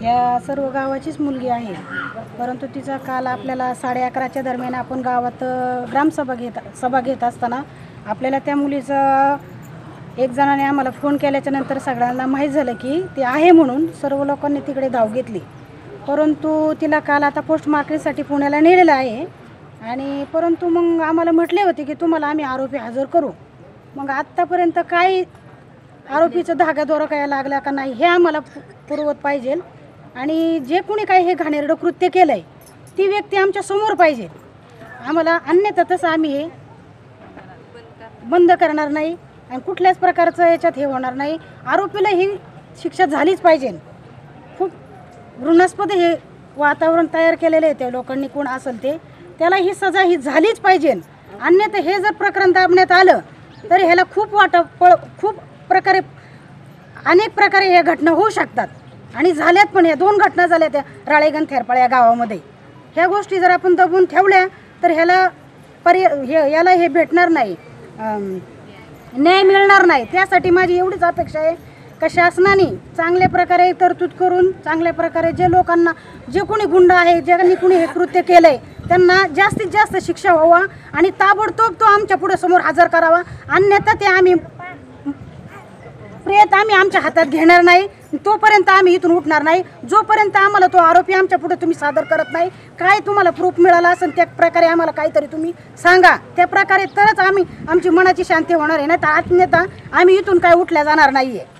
ह्या सर्व गावाचीच मुलगी आहे. परंतु तिचा काल आपल्याला साडे अकराच्या दरम्यान आपण गावात ग्रामसभा घेत सभा घेत असताना आपल्याला त्या मुलीचं एक जणाने आम्हाला फोन केल्याच्यानंतर सगळ्यांना माहीत झालं की ती आहे म्हणून सर्व लोकांनी तिकडे धाव घेतली. परंतु तिला काल आता पोस्ट मार्केटसाठी पुण्याला नेलेलं आहे आणि परंतु मग आम्हाला म्हटले होते की तुम्हाला आम्ही आरोपी हजर करू. मग आत्तापर्यंत काही आरोपीचं धागा दोरा काय लागला का नाही हे आम्हाला पु- पुरवत पाहिजे. आणि जे कोणी काही हे घाणेरडं कृत्य केलं आहे ती व्यक्ती आमच्यासमोर पाहिजे. आम्हाला अन्यथा तसं आम्ही हे बंद करणार नाही आणि कुठल्याच प्रकारचं याच्यात हे होणार नाही. आरोपीला ही शिक्षा झालीच पाहिजे. खूप घृणास्पद हे वातावरण तयार केलेलं आहे त्या लोकांनी कोण असेल ते. त्याला ही सजा ही झालीच पाहिजे. अन्यथा हे जर प्रकरण दाबण्यात आलं तर ह्याला खूप वाट पळ खूप प्रकारे अनेक प्रकारे ह्या घटना होऊ शकतात. आणि झाल्यात पण या दोन घटना झाल्या त्या राळेगण थेरपाळ या गावामध्ये. ह्या गोष्टी जर आपण दबून ठेवल्या तर ह्याला पर्य हे याला हे भेटणार नाही. न्याय मिळणार नाही. त्यासाठी माझी एवढीच अपेक्षा आहे का शासनाने चांगल्या प्रकारे तरतूद करून चांगल्या प्रकारे जे लोकांना जे कोणी गुंड आहे ज्यांनी कुणी हे कृत्य केलं आहे त्यांना जास्तीत जास्त शिक्षा व्हावा आणि ताबडतोब तो आमच्या पुढे समोर हजर करावा. अन्यथा ते आम्ही प्रेत आम्ही आमच्या हातात घेणार नाही. तोपर्यंत आम्ही इथून उठणार नाही. जोपर्यंत आम्हाला तो आरोपी आमच्या पुढे तुम्ही सादर करत नाही काय तुम्हाला प्रूफ मिळाला असेल त्या प्रकारे आम्हाला काहीतरी तुम्ही सांगा. त्या प्रकारे तरच आम्ही आमची मनाची शांती होणार आहे. नाही तर अन्यथा आम्ही इथून काय उठल्या जाणार नाही आहे